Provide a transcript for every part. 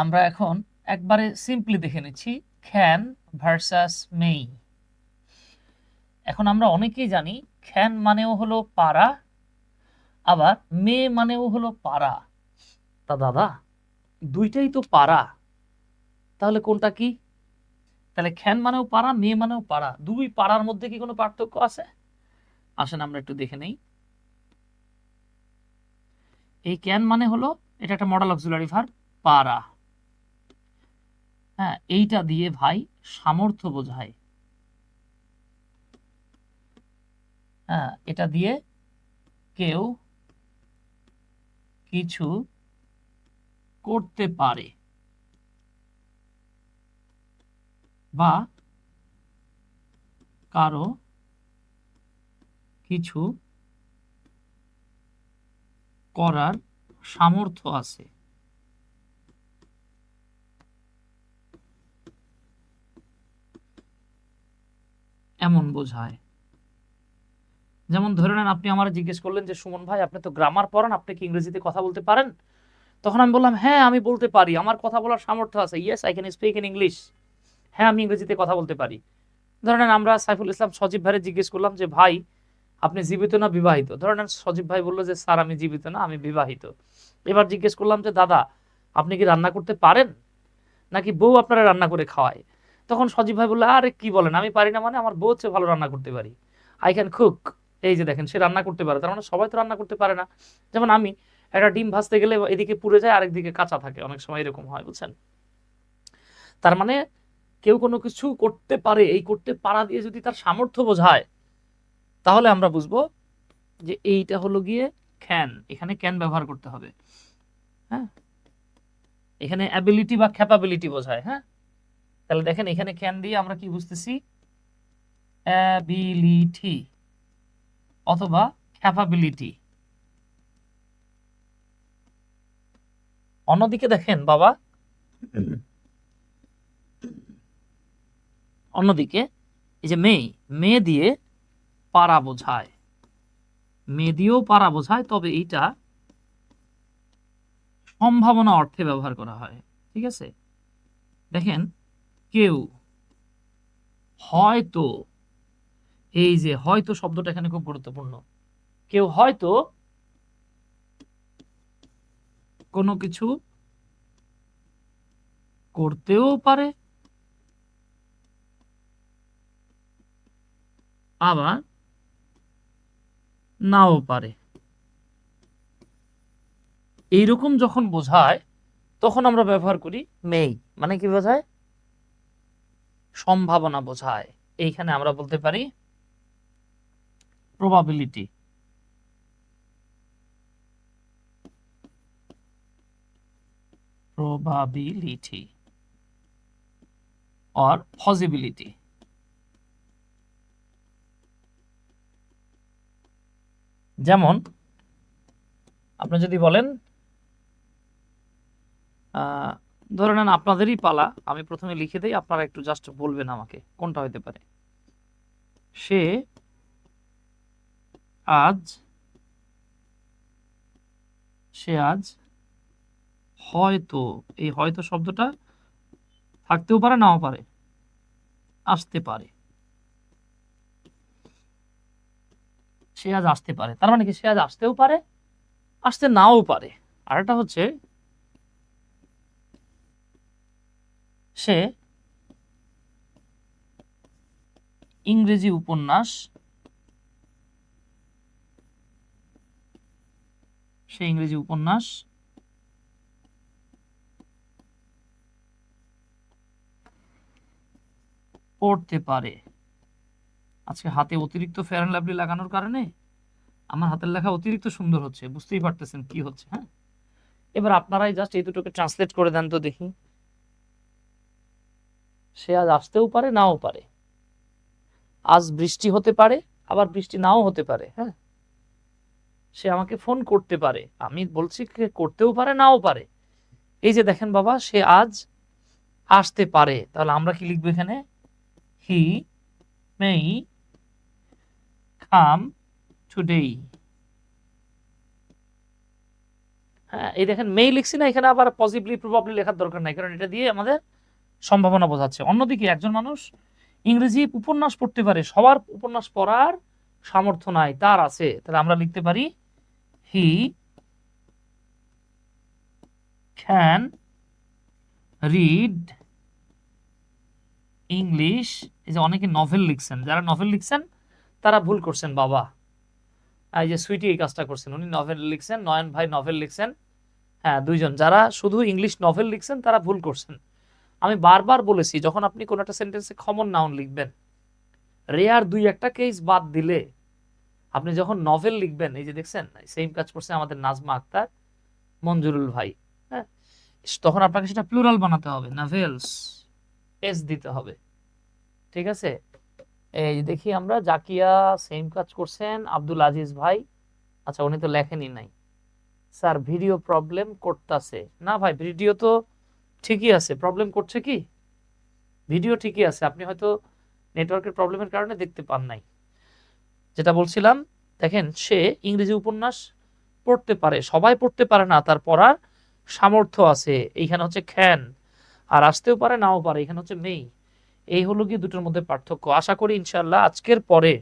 আমরা এখন একবারে সিম্পলি দেখে নিচ্ছি খ্যান ভার্সাস মেই এখন আমরা অনেকেই জানি খ্যান মানেও হলো পারা, আবার মে মানেও হলো পারা। তা দাদা, দুইটাই তো পারা। তাহলে কোনটা কি? তাহলে খ্যান মানেও পারা মে মানেও পারা। দুই পাড়ার মধ্যে কি কোনো পার্থক্য আছে? আসেন আমরা একটু দেখে নেই। এই ক্যান মানে হলো, এটা একটা মডেল অক্সিলারি ভার্ব পারা। হ্যাঁ এইটা দিয়ে ভাই সামর্থ্য বোঝায়। হ্যাঁ এটা দিয়ে কেউ কিছু করতে পারে বা কারও কিছু করার সামর্থ্য আছে। এমন বোঝায়। যেমন ধরে নেন আপনি আমার জিজ্ঞেস করলেন যে, সুমন ভাই, আপনি তো গ্রামার পড়ান, আপনি কি ইংরেজিতে কথা বলতে পারেন? তখন আমি বললাম হ্যাঁ আমি বলতে পারি। আমার কথা বলার সামর্থ্য আছে। Yes I can speak in English হ্যাঁ আমি ইংরেজিতে কথা বলতে পারি। ধরে নেন আমরা সাইফুল ইসলাম সজীব ভাইয়ের জিজ্ঞেস করলাম যে, ভাই, আপনি জীবিত না বিবাহিত? ধরে নেন সজীব ভাই বলল যে, স্যার, আমি জীবিত না, আমি বিবাহিত। এবার জিজ্ঞেস করলাম যে, দাদা, আপনি কি রান্না করতে পারেন? নাকি বউ আপনারা রান্না করে খাওয়ায়? তখন সজীব ভাই বলল, আরে কি বলেন? আমি পারি না মানে আমার বউ হচ্ছে ভালো রান্না করতে পারি। আই ক্যান কুক এই যে দেখেন, সে রান্না করতে পারে। তার মানে সবাই তো রান্না করতে পারে না। যেমন আমি, একটা ডিম ভাজতে গেলে এদিকে পুড়ে যায় আরেকদিকে কাঁচা থাকে। অনেক সময় এরকম হয়, বুঝছেন? তার মানে কেউ কোনো কিছু করতে পারে, এই করতে পারা দিয়ে যদি তার সামর্থ্য বোঝায়, তাহলে আমরা বুঝব যে এইটা হলো গিয়ে ক্যান এখানে ক্যান ব্যবহার করতে হবে। হ্যাঁ? এখানে অ্যাবিলিটি বা ক্যাপাবিলিটি বোঝায় হ্যাঁ? তাহলে দেখেন এখানে ক্যান দিয়ে আমরা কি বুঝতেছি? অ্যাবিলিটি অথবা ক্যাপাবিলিটি অন্যদিকে দেখেন বাবা। অন্যদিকে এই যে মেয়ে মেয়ে দিয়ে পারা বোঝায়। মেয়ে দিয়েও পারা বোঝায়, তবে এইটা সম্ভাবনা অর্থে ব্যবহার করা হয়, ঠিক আছে? দেখেন কেউ হয়তো, এই যে হয়তো শব্দটা এখানে খুব গুরুত্বপূর্ণ। কেউ হয়তো কোনো কিছু করতেও পারে, আবার নাও পারে। এইরকম যখন বোঝায়, তখন আমরা ব্যবহার করি মেই মানে কি বোঝায়? সম্ভাবনা বোঝায়। এইখানে আমরা বলতে পারি প্রবাবিলিটি probability or possibility যেমন আপনি যদি বলেন ধরে নেন আপনাদেরই পালা, আমি প্রথমে লিখে দেই, আপনারা একটু জাস্ট বলবেন আমাকে, কোনটা হতে পারে? সে আজ সে আজ হয়তো, এই হয়তো শব্দটা থাকতেও পারে, নাও পারে, আসতে পারে। সে আজ আসতে পারে, তার মানে কি সে আজ আসতেও পারে, আসতে নাও পারে। আর একটা হচ্ছে সে ইংরেজি উপন্যাস, সে ইংরেজি উপন্যাস পড়তে পারে। আজকে হাতে অতিরিক্ত ফেয়ার অ্যান্ড লাভলি লাগানোর কারণে আমার হাতের লেখা অতিরিক্ত সুন্দর হচ্ছে, বুঝতেই পারতেছেন কি হচ্ছে হ্যাঁ? এবার আপনারাই জাস্ট এই দুটোকে ট্রান্সলেট করে দেন তো দেখি। সে আজ আসতেও পারে, নাও পারে। আজ বৃষ্টি হতে পারে, আবার বৃষ্টি নাও হতে পারে হ্যাঁ? সে আমাকে ফোন করতে পারে। আমি বলছি করতেও পারে, নাও পারে। এই যে দেখেন বাবা, সে আজ আসতে পারে। তাহলে আমরা কি লিখব এখানে? হি মেই come today হ্যাঁ এই দেখেন মেই লিখছি না, এখানে আবার পজিটিভলি প্রবাবলি লেখার দরকার নাই, কারণ এটা দিয়ে আমাদের সম্ভাবনা বোঝাচ্ছে। অন্যদিকে একজন মানুষ ইংরেজি উপন্যাস পড়তে পারে, সবার উপন্যাস পড়ার সামর্থ্য নাই, তার আছে। তাহলে আমরা লিখতে পারি, হি ক্যান রিড ইংলিশ। এই যে অনেকে নভেল লিখছেন, যারা নভেল লিখছেন, তারা ভুল করছেন, বাবা। এই যে সুইটি এই কাজটা করছেন, উনি নভেল লিখছেন, নয়ন ভাই নভেল লিখছেন। হ্যাঁ দুইজন, যারা শুধু ইংলিশ নভেল লিখছেন, তারা ভুল করছেন। আমি বারবার বলেছি, যখন আপনি কোনো একটা সেন্টেন্সে কমন নাউন লিখবেন রেয়ার দুই একটা কেস বাদ দিলে, আপনি যখন নভেল লিখবেন, এই যে দেখছেন সেম কাজ করছে আমাদের নাজমা আক্তার, মঞ্জুরুল ভাই হ্যাঁ? তখন আপনাকে সেটা প্লুরাল বানাতে হবে নভেলস এস দিতে হবে, ঠিক আছে? এই দেখি আমরা, জাকিয়া সেম কাজ করছেন, আব্দুল আজিজ ভাই আচ্ছা উনি তো লেখেনই নাই। স্যার ভিডিও প্রবলেম করতেছে। না ভাই ভিডিও তো ঠিকই আছে প্রবলেম করছে কি? ভিডিও ঠিকই আছে, আপনি হয়তো নেটওয়ার্কের প্রবলেমের কারণে দেখতে পান নাই। যেটা বলছিলাম, দেখেন, সে ইংরেজি উপন্যাস পড়তে পারে, সবাই পড়তে পারে না, তার পড়ার সামর্থ্য আছে। এইখানে হচ্ছে খ্যান, আর আসতেও পারে, নাও পারে, এখানে হচ্ছে মেই এই হলো গিয়ে দুটোর মধ্যে পার্থক্য। আশা করি ইনশাল্লাহ আজকের পরে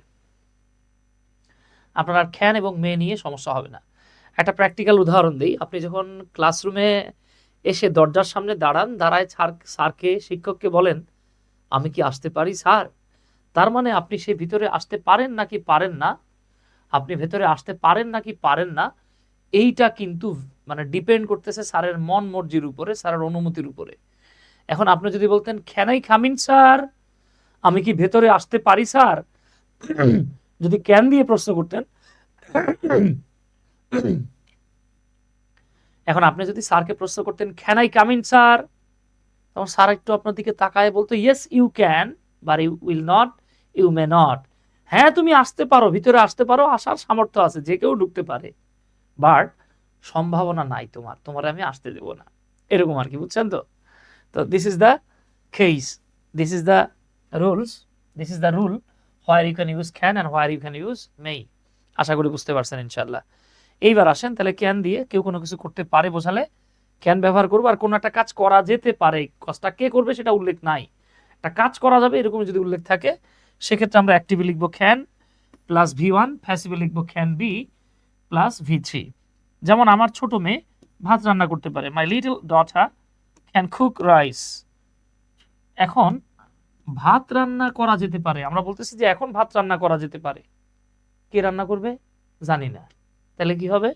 আপনার খ্যান এবং মেয়ে নিয়ে সমস্যা হবে না। একটা প্র্যাকটিক্যাল উদাহরণ দিই। আপনি যখন ক্লাসরুমে এসে দরজার সামনে দাঁড়ান দাঁড়ায় স্যার স্যারকে শিক্ষককে বলেন আমি কি আসতে পারি স্যার তার মানে আপনি সে ভিতরে আসতে পারেন নাকি পারেন না আপনি ভেতরে আসতে পারেন নাকি পারেন না এইটা কিন্তু মানে ডিপেন্ড করতেছে স্যারের মন মর্জির উপরে স্যারের অনুমতির উপরে এখন আপনি যদি বলতেন ক্যানাই খামিন স্যার আমি কি ভেতরে আসতে পারি স্যার যদি ক্যান দিয়ে প্রশ্ন করতেন এখন আপনি যদি স্যারকে প্রশ্ন করতেন can I come in sir তখন স্যার একটু আপনার দিকে তাকায়, বলতো yes you can but you will not you may not হ্যাঁ তুমি আসতে পারো, ভিতরে আসতে পারো, আসার সামর্থ্য আছে, যে কেউ ঢুকতে পারে বাট সম্ভাবনা নাই তোমার তোমার আমি আসতে দেবো না। এরকম আর কি, বুঝছেন তো? তো this is the case this is the rules this is the rule where you can use can and where you can use may আশা করি বুঝতে পারছেন ইনশাল্লাহ এইবার আসেন, তাহলে ক্যান দিয়ে কেউ কোনো কিছু করতে পারে বোঝালে ক্যান ব্যবহার করব। আর কোনো একটা কাজ করা যেতে পারে, কাজটা কে করবে সেটা উল্লেখ নাই। একটা কাজ করা যাবে এরকম যদি উল্লেখ থাকে, সেক্ষেত্রে আমরা অ্যাক্টিভে লিখব ক্যান প্লাস ভি ওয়ান প্যাসিভে লিখব can be plus V three যেমন আমার ছোট মেয়ে ভাত রান্না করতে পারে। My little daughter can cook rice এখন ভাত রান্না করা যেতে পারে। আমরা বলতেছি যে এখন ভাত রান্না করা যেতে পারে। কে রান্না করবে? জানি না। তাহলে কি হবে?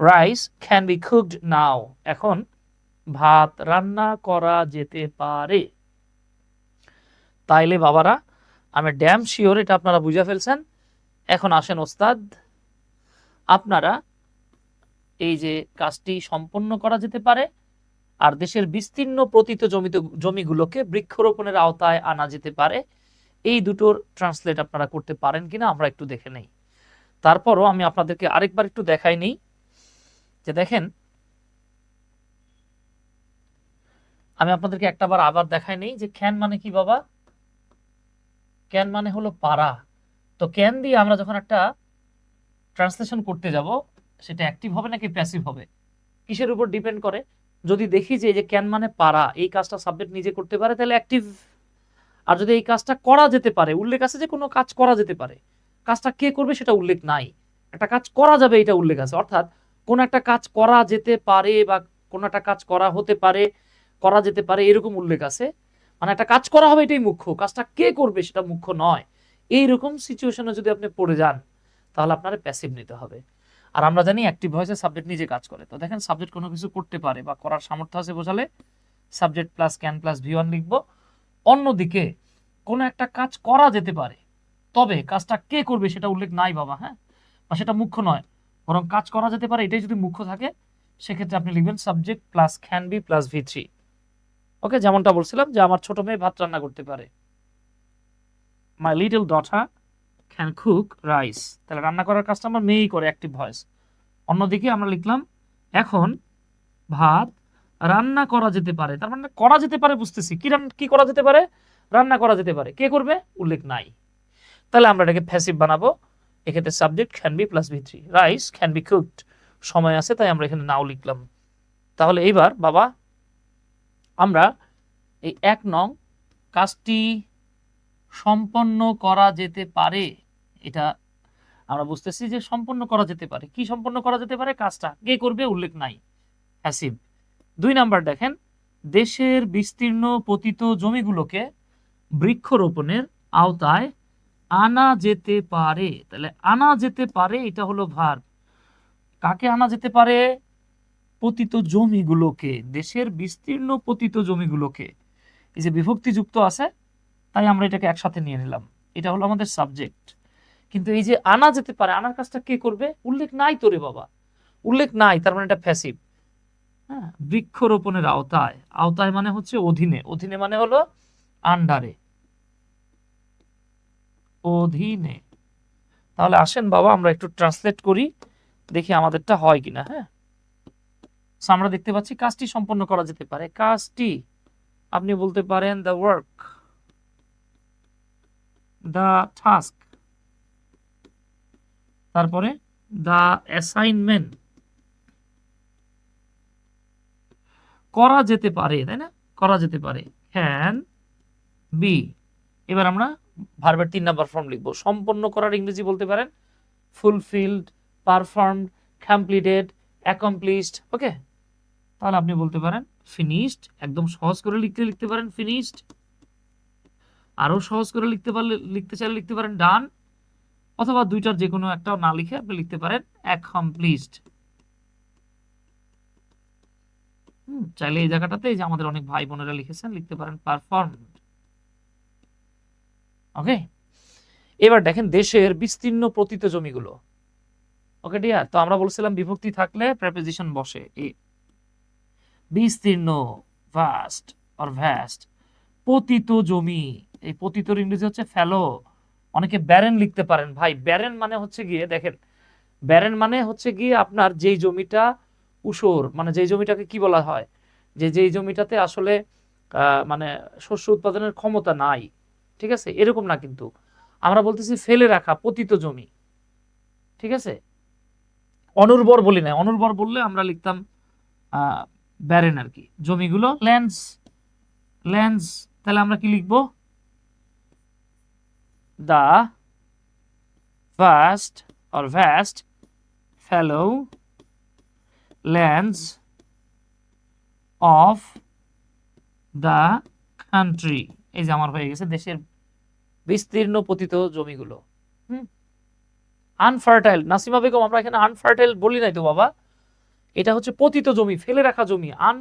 Rice can be cooked now এখন ভাত রান্না করা যেতে পারে। তাইলে বাবারা, আমি ড্যাম শিওর এটা আপনারা বুঝে ফেলছেন। এখন আসেন ওস্তাদ, আপনারা এই যে কাজটি সম্পন্ন করা যেতে পারে আর দেশের বিস্তীর্ণ প্রতীত জমিত, জমিগুলোকে বৃক্ষরোপণের আওতায় আনা যেতে পারে। এই দুটোর ট্রান্সলেট আপনারা করতে পারেন কিনা আমরা একটু দেখে নেই। তারপরও আমি আপনাদেরকে আরেকবার একটু দেখাই নিই যে দেখেন, আমি আপনাদেরকে একটা বার আবার দেখাই নেই যে ক্যান মানে কি বাবা? ক্যান মানে হলো পারা তো ক্যান দিয়ে আমরা যখন একটা ট্রান্সলেশন করতে যাব, সেটা অ্যাক্টিভ হবে নাকি প্যাসিভ হবে? কিসের উপর ডিপেন্ড করে? যদি দেখি যে এই যে ক্যান মানে পারা এই কাজটা সাবজেক্ট নিজে করতে পারে, তাহলে অ্যাক্টিভ আর যদি এই কাজটা করা যেতে পারে, উল্লেখ আছে যে কোনো কাজ করা যেতে পারে কাজটা কে করবে সেটা উল্লেখ নাই। একটা কাজ করা যাবে এটা উল্লেখ আছে। অর্থাৎ কোনো একটা কাজ করা যেতে পারে বা কোনো একটা কাজ করা হতে পারে, করা যেতে পারে এরকম উল্লেখ আছে। মানে একটা কাজ করা হবে এটাই মুখ্য, কাজটা কে করবে সেটা মুখ্য নয়। এইরকম সিচুয়েশনে যদি আপনি পড়ে যান, তাহলে আপনার প্যাসিভ নিতে হবে। আর আমরা জানি অ্যাক্টিভ ভয়েসে সাবজেক্ট নিজে কাজ করে। তো দেখেন সাবজেক্ট কোনো কিছু করতে পারে বা করার সামর্থ্য আছে বোঝালে subject plus can plus V one লিখব। অন্যদিকে কোনো একটা কাজ করা যেতে পারে তবে কাজটা কে করবে সেটা উল্লেখ নাই বাবা হ্যাঁ? বা সেটা মুখ্য নয়, বরং কাজ করা যেতে পারে, এটাই যদি মুখ্য থাকে, সেক্ষেত্রে আপনি লিখবেন subject plus can be plus V three okay যেমনটা বলছিলাম যে আমার ছোট মেয়ে ভাত রান্না করতে পারে। My little daughter can cook rice তাহলে রান্না করার কাজটা আমার মেয়েই করে অ্যাক্টিভ ভয়েস অন্যদিকে আমরা লিখলাম, এখন ভাত রান্না করা যেতে পারে। তার মানে করা যেতে পারে বুঝতেছি। কি কি করা যেতে পারে? রান্না করা যেতে পারে। কে করবে? উল্লেখ নাই। তাহলে আমরা এটাকে ফ্যাসিভ বানাবো। এক্ষেত্রে subject can be plus V three rice can be cooked সময় আছে, তাই আমরা এখানে নাও লিখলাম। তাহলে এইবার, বাবা, আমরা এই এক নং কাজটি সম্পন্ন করা যেতে পারে। এটা আমরা বুঝতেছি যে সম্পন্ন করা যেতে পারে। কি সম্পন্ন করা যেতে পারে? কাজটা কে করবে, উল্লেখ নাই। হ্যাসিভ দুই নাম্বার দেখেন, দেশের বিস্তীর্ণ পতিত জমিগুলোকে বৃক্ষরোপণের আওতায় আনা যেতে পারে। তাহলে আনা যেতে পারে, এটা হলো ভার কাকে আনা যেতে পারে? পতিত জমিগুলোকে, দেশের বিস্তীর্ণ পতিত জমিগুলোকে। এই যে বিভক্তি যুক্ত আছে, তাই আমরা এটাকে একসাথে নিয়ে নিলাম। এটা হলো আমাদের সাবজেক্ট কিন্তু এই যে আনা যেতে পারে, আনার কাজটা কে করবে? উল্লেখ নাই তো রে বাবা। উল্লেখ নাই, তার মানে এটা ফ্যাসিভ হ্যাঁ বৃক্ষরোপণের আওতায়। আওতায় মানে হচ্ছে অধীনে। অধীনে মানে হলো আন্ডারে অধীনে। তাহলে আসেন বাবা, আমরা একটু ট্রান্সলেট করি, দেখি আমাদেরটা হয় কিনা হ্যাঁ? আমরা দেখতে পাচ্ছি কাজটি সম্পন্ন করা যেতে পারে। কাজটি, আপনি বলতে পারেন দ্য ওয়ার্ক দ্য টাস্ক তারপরে দ্য অ্যাসাইনমেন্ট করা যেতে পারে, তাই না? করা যেতে পারে। ক্যান বি এবার আমরা ভার্বের তিন নাম্বার ফর্ম লিখব। সম্পন্ন করার ইংরেজি বলতে পারেন fulfilled performed completed accomplished okay তাহলে আপনি বলতে পারেন ফিনিশড একদম সহজ করে লিখতে লিখতে পারেন ফিনিশড আরও সহজ করে লিখতে পারলে, লিখতে চাইলে লিখতে পারেন ডান অথবা দুইটার যে কোনো একটা না লিখে আপনি লিখতে পারেন অ্যাকমপ্লিশড চাইলে এই জায়গাটাতে যে আমাদের অনেক ভাই বোনেরা লিখেছেন, লিখতে পারেন পারফর্মড ওকে এবার দেখেন দেশের বিস্তীর্ণ পতিত জমিগুলো। ওকে ডিয়ার তো আমরা বলছিলাম বিভক্তি থাকলে প্রেপোজিশন বসে। বিস্তীর্ণ ভাস্ট অর ভ্যাস্ট পতিত জমি। এই পতিতর ইংরেজি হচ্ছে ফ্যালো অনেকে ব্যারেন লিখতে পারেন। ভাই ব্যারেন মানে হচ্ছে গিয়ে, দেখেন ব্যারেন মানে হচ্ছে গিয়ে আপনার যেই জমিটা উসর মানে যেই জমিটাকে কি বলা হয়? যে যেই জমিটাতে আসলে মানে শস্য উৎপাদনের ক্ষমতা নাই। ঠিক আছে? এরকম না কিন্তু। আমরা বলতেছি ফেলে রাখা, পতিত জমি। ঠিক আছে? অনুর্বর বলি না অনুর্বর বললে আমরা লিখতাম ব্যারেন আর কি। জমিগুলো ল্যান্ডস ল্যান্ডস তাহলে আমরা কি লিখব? The vast or vast fallow lands of the country এই যে আমার হয়ে গেছে দেশের বিস্তীর্ণ পতিত জমিগুলো। হুম। আনফার্টাইল নাসিমা বেগম, আমরা এখানে আনফার্টাইল বলি নাই তো বাবা। এটা হচ্ছে পতিত জমি, ফেলে রাখা জমি। আন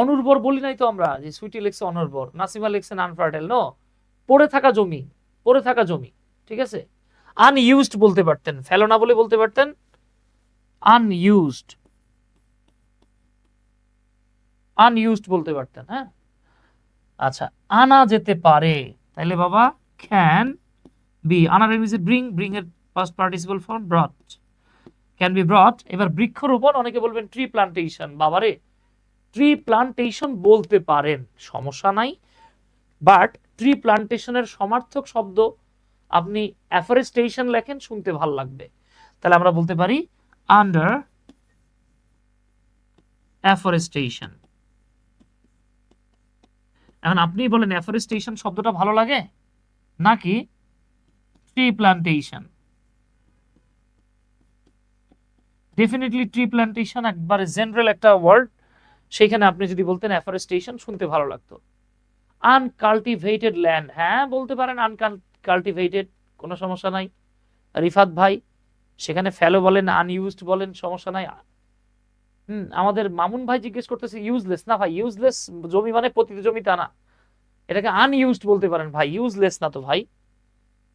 অনুর্বর বলি নাই তো আমরা, যে সুইটি লিখছে অনুর্বর। নাসিমা লিখছেন আনফার্টাইল নো পড়ে থাকা জমি, পড়ে থাকা জমি, ঠিক আছে? আনইউজড বলতে পারতেন ফেলো না বলে বলতে পারতেন? আনইউজড আনইউজড বলতে পারতেন হ্যাঁ? আচ্ছা আনা যেতে পারে। তাইলে বাবা ক্যান বি আনার ইংরেজি ব্রিং ব্রিং এর first participle form brought can be brought এবার বৃক্ষরোপণ, অনেকে বলবেন ট্রি প্লান্টেশন বাবারে ট্রি প্লান্টেশন বলতে পারেন, সমস্যা নাই বাট ট্রি প্লান্টেশনের সমার্থক শব্দ আপনি অ্যাফরেস্টেশন লেখেন, শুনতে ভালো লাগবে। তাহলে আমরা বলতে পারি আন্ডার অ্যাফরেস্টেশন এখন আপনি বলেন অ্যাফরেস্টেশন শব্দটা ভালো লাগে? নাকি tree plantation definitely tree plantation একবারে জেনারেল একটা ওয়ার্ড সেখানে আপনি যদি বলতেন অ্যাফরেস্টেশন শুনতে ভালো লাগতো। আনকাল্টিভেটেড ল্যান্ড হ্যাঁ বলতে পারেন আনকাল্টিভেটেড কোনো সমস্যা নাই। রিফাত ভাই, সেখানে ফেলো বলেন আনইউজড বলেন, সমস্যা নাই। আমাদের মামুন ভাই জিজ্ঞেস করতেছে ইউজলেস না ভাই? ইউজলেস জমি মানে পতিত জমি তা না এটাকে আনইউজড বলতে পারেন ভাই ইউজলেস না তো ভাই।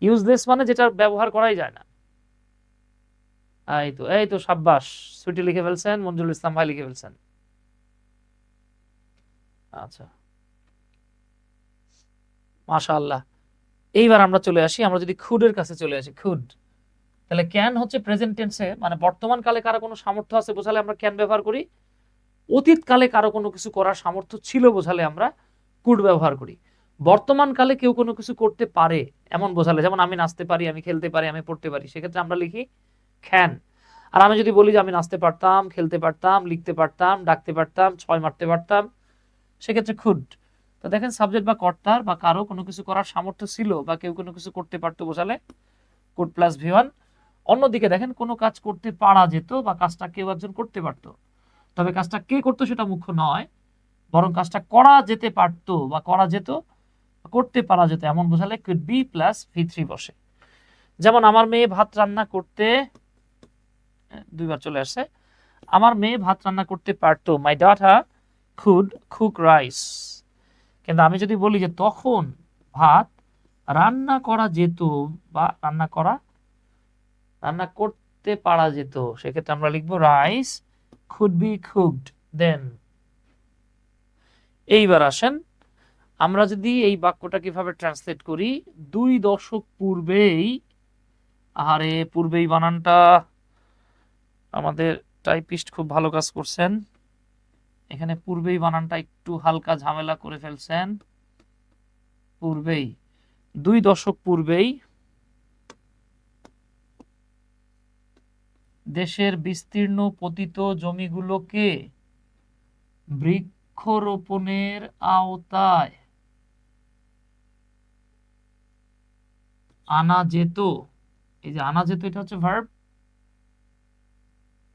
ইউজলেস মানে যেটা ব্যবহার করাই যায় না। এই তো এই তো সাব্বাস, সুইটি লিখে ফেলছেন মঞ্জুল ইসলাম ভাই লিখে ফেলছেন। আচ্ছা। মাশাআল্লাহ। এইবার আমরা চলে আসি, আমরা যদি খুডের কাছে চলে আসি খুড তাহলে ক্যান হচ্ছে প্রেজেন্ট টেন্সে মানে বর্তমান কালে কারও কোনো সামর্থ্য আছে বোঝালে আমরা ক্যান ব্যবহার করি। অতীত কালে কারও কোনো কিছু করার সামর্থ্য ছিল বোঝালে আমরা কুড ব্যবহার করি। বর্তমান কালে কেউ কোনো কিছু করতে পারে এমন বোঝালে, যেমন আমি নাচতে পারি, আমি খেলতে পারি, আমি পড়তে পারি, সেক্ষেত্রে আমরা লিখি ক্যান আর আমি যদি বলি যে আমি নাচতে পারতাম, খেলতে পারতাম, লিখতে পারতাম, ডাকতে পারতাম, ছয় মারতে পারতাম, সেক্ষেত্রে খুড তো দেখেন সাবজেক্ট বা কর্তার বা কারও কোনো কিছু করার সামর্থ্য ছিল বা কেউ কোনো কিছু করতে পারতো বোঝালে কুড প্লাস ভি ওয়ান অন্যদিকে দেখেন কোনো কাজ করতে পারা যেত বা কাজটা কেউ একজন করতে পারতো। তবে কাজটা কে করতো সেটা মুখ্য নয়, বরং কাজটা করা যেতে পারতো বা করা যেত, করতে পারা যেত, এমন বোঝালে could be plus V three বসে। যেমন আমার মেয়ে ভাত রান্না করতে, দুইবার চলে আসছে, আমার মেয়ে ভাত রান্না করতে পারতো my daughter could cook rice কিন্তু আমি যদি বলি যে তখন ভাত রান্না করা যেত বা রান্না করা রান্না করতে পারা যেত। সেক্ষেত্রে আমরা লিখব rice could be cooked then এইবার আসেন, আমরা যদি এই বাক্যটা কীভাবে ট্রান্সলেট করি, দুই দশক পূর্বেই আরে পূর্বেই বানানটা আমাদের টাইপিস্ট খুব ভালো কাজ করছেন। এখানে পূর্বেই বানানটা একটু হালকা ঝামেলা করে ফেলছেন। পূর্বেই, দুই দশক পূর্বেই দেশের বিস্তীর্ণ পতিত জমিগুলোকে বৃক্ষরোপণের আওতায় আনা যেত। এই যে আনা যেত, এটা হচ্ছে ভার্ব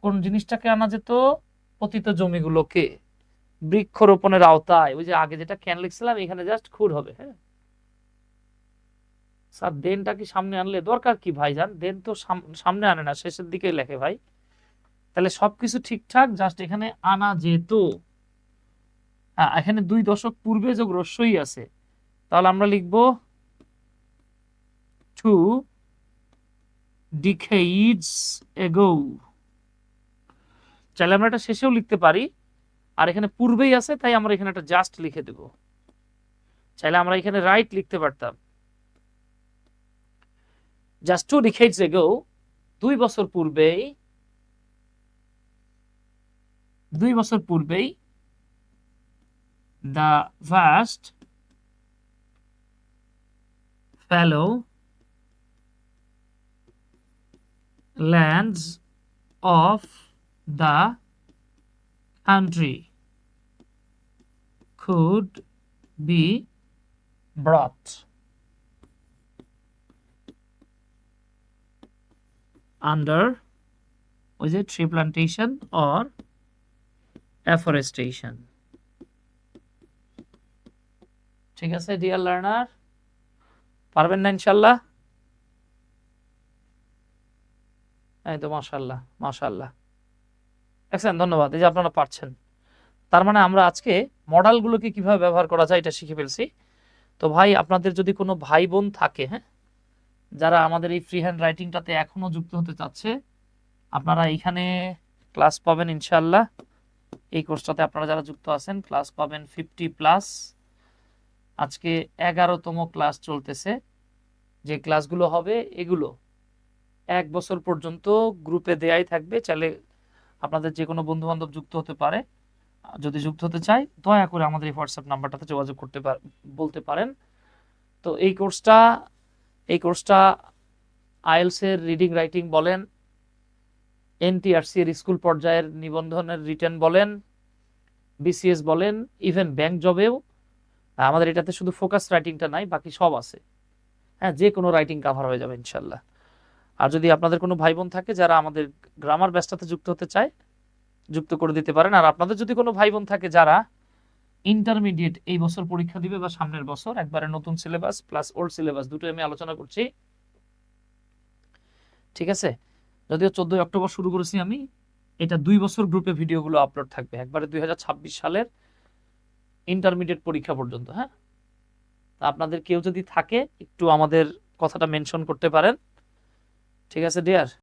কোন জিনিসটাকে আনা যেত? পতিত জমিগুলোকে বৃক্ষরোপণের আওতায়। ওই যে আগে যেটা ক্যান লিখছিলাম, এখানে জাস্ট খুর হবে হ্যাঁ? স্যার, দেনটা কি সামনে আনলে? দরকার কি ভাইজান? দেন তো সামনে আনে না, শেষের দিকে লেখে ভাই। তাহলে সবকিছু ঠিকঠাক, জাস্ট এখানে আনা যেত হ্যাঁ এখানে দুই দশক পূর্বে যোগ রস্যই আছে। তাহলে আমরা লিখব টু ডিকেইডস এগো চাইলে আমরা এটা শেষেও লিখতে পারি। আর এখানে পূর্বেই আছে, তাই আমরা এখানে একটা জাস্ট লিখে দেব। চাইলে আমরা এখানে রাইট লিখতে পারতাম। জাস্ট টু ডিকেইডস এগো দুই বছর পূর্বেই দুই বছর পূর্বেই the vast fallow lands of the country could be brought Under was it tree plantation or afforestation. ঠিক আছে ডিয়ার লার্নার পারবেন না ইনশাল্লাহ? এই তো মাশাল্লাহ মাশাল্লাহ। দেখছেন, ধন্যবাদ, এই যে আপনারা পারছেন। তার মানে আমরা আজকে মডেলগুলোকে কীভাবে ব্যবহার করা যায় এটা শিখে ফেলছি। তো ভাই, আপনাদের যদি কোনো ভাই বোন থাকে হ্যাঁ যারা আমাদের এই ফ্রি হ্যান্ড রাইটিংটাতে এখনও যুক্ত হতে চাচ্ছে, আপনারা এইখানে ক্লাস পাবেন ইনশাল্লাহ এই কোর্সটাতে আপনারা যারা যুক্ত আছেন ক্লাস পাবেন ফিফটি প্লাস আজকে এগারোতম ক্লাস চলতেছে। যে ক্লাসগুলো হবে, এগুলো এক বছর পর্যন্ত গ্রুপে দেয়াই থাকবে। চাইলে আপনাদের যে কোনো বন্ধু বান্ধব যুক্ত হতে পারে। যদি যুক্ত হতে চায়, দয়া করে আমাদের এই হোয়াটসঅ্যাপ নাম্বারটাতে যোগাযোগ করতে বলতে পারেন। তো এই কোর্সটা কোর্সটা আইএলসের রিডিং, রাইটিং বলেন, এনটিআরসি এর স্কুল পর্যায়ের নিবন্ধনের রিটার্ন বলেন, বিসিএস বলেন, ইভেন ব্যাংক জবেও। আমাদের এটাতে শুধু ফোকাস রাইটিংটা নাই, বাকি সব আছে। হ্যাঁ যে কোনো রাইটিং কাভার হয়ে যাবে ইনশাল্লাহ। আর যদি আপনাদের কোনো ভাই বোন থাকে যারা আমাদের গ্রামার ব্যাচটাতে যুক্ত হতে চায়, যুক্ত করে দিতে পারেন। আর আপনাদের যদি কোনো ভাই বোন থাকে যারা ইন্টারমিডিয়েট এই বছর পরীক্ষা দিবে বা সামনের বছর, একবারে নতুন সিলেবাস প্লাস ওল্ড সিলেবাস দুটো আমি আলোচনা করছি। ঠিক আছে? যদিও চোদ্দই অক্টোবর শুরু করেছি আমি, এটা দুই বছর গ্রুপে ভিডিওগুলো আপলোড থাকবে, একবারে দুই হাজার ছাব্বিশ সালের ইন্টারমিডিয়েট পরীক্ষা পর্যন্ত হ্যাঁ? তা আপনাদের কেউ যদি থাকে, একটু আমাদের কথাটা মেনশন করতে পারেন। ঠিক আছে ডিয়ার